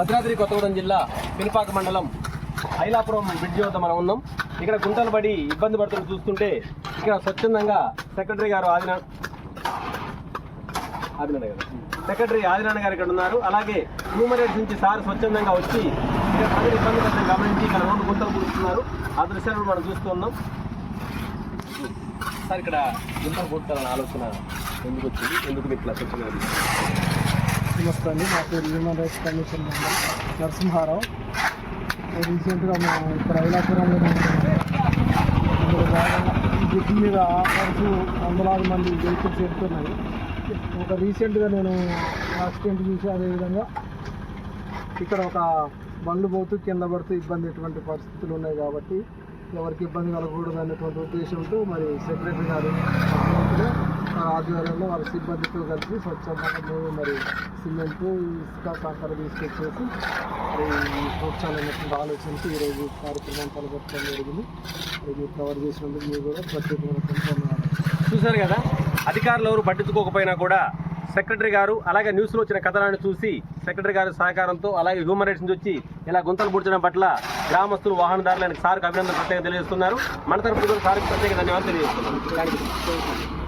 భద్రాద్రి కొత్తగూడెం జిల్లా పినపాక మండలం ఐలాపురం బ్రిడ్జి వద్ద మనం ఉన్నాం. ఇక్కడ గుంటలు పడి ఇబ్బంది పడుతున్న చూస్తుంటే ఇక్కడ స్వచ్ఛందంగా సెక్రటరీ గారు ఆదినా ఆదినారాయణ గారు. సెక్రటరీ ఆదినారాయణ గారు ఇక్కడ ఉన్నారు. అలాగే హ్యూమన్ నుంచి సార్ స్వచ్ఛందంగా వచ్చి ఇక్కడ ప్రజలు ఇబ్బంది పడుతున్న గమనించి ఇక్కడ రోడ్డు గుంతలు కూర్చున్నారు ఆ దృశ్యాలను మనం చూస్తూ ఉన్నాం. సార్ ఇక్కడ గుంతలు కూర్చాలని ఆలోచన ఎందుకు వచ్చింది? ఎందుకు మీకు ఇట్లా స్వచ్ఛంగా నమస్తే అండి నా పేరు human rights commission member Narasimharao రీసెంట్గా మేము ఇక్కడ ఐలాపురంలో ఇందులో భాగంగా ఈ బ్రిడ్జ్ మీద తరచు వందలాది మంది వెహికల్స్ వెళ్తున్నాయి ఒక రీసెంట్గా నేను యాక్సిడెంట్ చూసి అదేవిధంగా ఇక్కడ ఒక బండ్లు పోతూ కింద పడుతూ ఇబ్బంది ఎటువంటి పరిస్థితులు ఉన్నాయి కాబట్టి ఎవరికి ఇబ్బంది కలగకూడదు అనేటువంటి ఉద్దేశంతో మరి సెక్రటరీ గారు వారి ఆధ్వర్యంలో వారి సిబ్బందితో కలిసి స్వచ్ఛందంగా మరి సిమెంట్ ఇసుక సహకారం తీసుకొచ్చేసి మరి ఈ ప్రోత్సాహాలనేటువంటి ఆలోచించి ఈరోజు కార్యక్రమం తలపెట్టడం జరిగింది. మీరు కవర్ చేసినందుకు మీరు కూడా ప్రత్యేకమైన చూశారు కదా? అధికారులు ఎవరు పట్టించుకోకపోయినా కూడా సెక్రటరీ గారు అలాగే న్యూస్లో వచ్చిన కథనాన్ని చూసి సెక్రటరీ గారి సహకారంతో అలాగే హ్యూమన్ రైట్స్ నుంచి వచ్చి ఇలా గుంతలు పూడ్చడం పట్ల గ్రామస్తులు వాహనదారులు సార్కు అభినందన ప్రత్యేకంగా తెలియజేస్తున్నారు. మన తరపు కూడా సార్కి ప్రత్యేక ధన్యవాదాలు తెలియజేస్తున్నారు